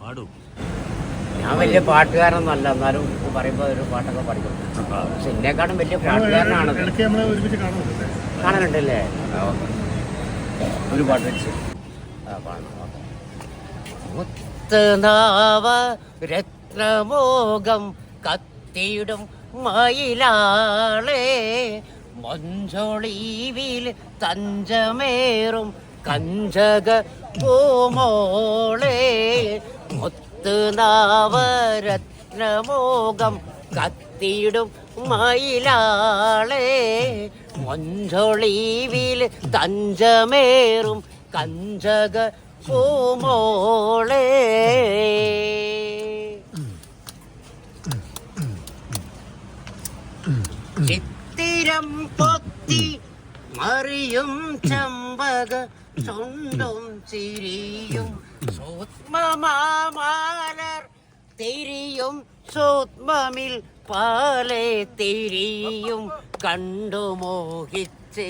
പാടും. ഞാൻ വലിയ പാട്ടുകാരനൊന്നല്ല എന്നാലും ഇത് പറയുമ്പോൾ ഒരു പാട്ടൊക്കെ പഠിക്കും പക്ഷെ എന്നെക്കാളും വലിയ പാട്ടുകാരനാണ്. കാണാനുണ്ടല്ലേ ഒരു പാട്ട് വെച്ച്. മുത്തനാവ രത്നമോകം കത്തിയിടും മയിലാളേ മഞ്ചൊളീവിൽ തഞ്ചമേറും കഞ്ചക പൂമോളെ മുത്തുനാവരത്നമോകം കത്തിയിടും മയിലാളെ. മഞ്ചൊളീവിൽ തഞ്ചമേറും കഞ്ചക പൂമോളെ. ചിത്തിരം പൊത്തി മറിയും ചമ്പക ചുണ്ടും ചിരിയും സൂത്മമാലർ തിരിയും സൂത്മമിൽ പാലെ തിരിയും കണ്ടു മോഹിച്ച്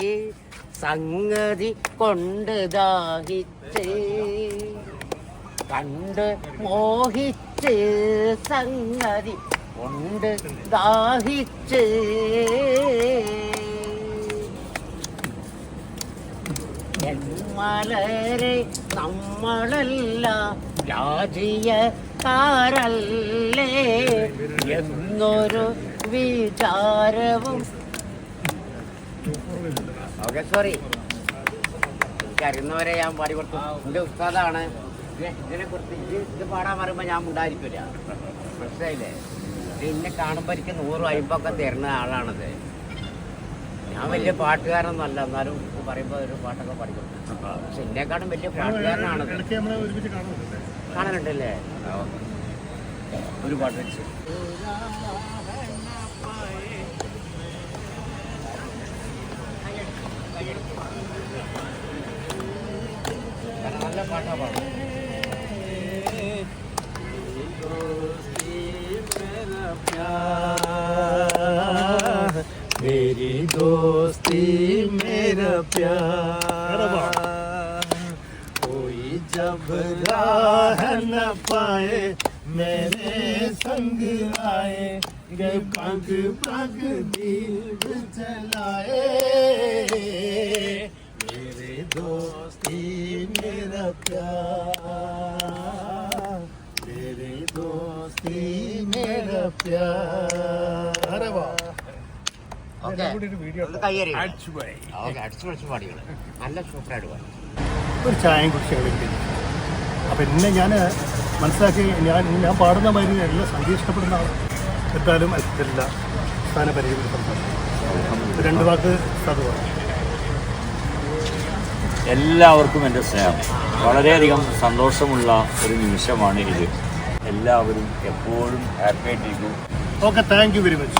സംഗതി കൊണ്ട് ദാഹിച്ച്. കണ്ട് മോഹിച്ച് സംഗതി കൊണ്ട് ദാഹിച്ച്. മലരെ നമ്മളല്ല താരല്ലേ എന്നൊരു വിചാരവും. ഓക്കെ സോറി കരുന്നവരെ ഞാൻ പാടി കൊടുത്തു. എന്റെ ഉസ്താദാണ്. ഇതിനെ- കുറിച്ച് ഇത് പാടാൻ പറയുമ്പോൾ ഞാൻ ഉണ്ടായിരിക്കില്ല മനസ്സിലായില്ലേ? എന്നെ കാണുമ്പോൾ എനിക്ക് നൂറും അയിമ്പൊക്കെ തരുന്ന ആളാണത്. ഞാൻ വലിയ പാട്ടുകാരനൊന്നല്ല എന്നാലും പറയുമ്പോൾ ഒരു പാട്ടൊക്കെ പഠിക്കും പക്ഷെ എന്നെക്കാളും വലിയ പാട്ടുകാരനാണത് ഇടയ്ക്ക് നമ്മളെ ഒരുമിച്ച് കാണുന്നുണ്ട് കാണലുണ്ടല്ലേ ഒരു പാട്ട് വെച്ച് നല്ല പാട്ടാ പാടും मेरी दोस्ती जब राह न पाए मेरे संग आए गे पग पग दिल चलाए मेरे दोस्ती मेरा प्यार मेरे दोस्ती मेरा प्यार अरे वाह ഓക്കെ കൂടി ഒരു വീഡിയോ ഒന്ന് കയ്യേറി ഓക്കെ അടിച്ചു പൊളിച്ച് പാടികള് നല്ല സൂപ്പറായിട്ട് പാടി ഒരു ചായയും കുടിച്ച് വേണ്ടി അപ്പം എന്നെ ഞാൻ മനസ്സിലാക്കി ഞാൻ ഞാൻ പാടുന്ന മാതിരി എല്ലാം സംഗീതം ഇഷ്ടപ്പെടുന്ന ആൾ എന്തായാലും അല്ല സ്ഥാന പരിചയം സംസാരിക്കും. രണ്ട് വാക്ക് അത് എല്ലാവർക്കും എന്റെ സ്നേഹം. വളരെയധികം സന്തോഷമുള്ള ഒരു നിമിഷമാണ് ഇത്. എല്ലാവരും എപ്പോഴും ഹാപ്പി ആയിട്ടിരിക്കും okay thank you very much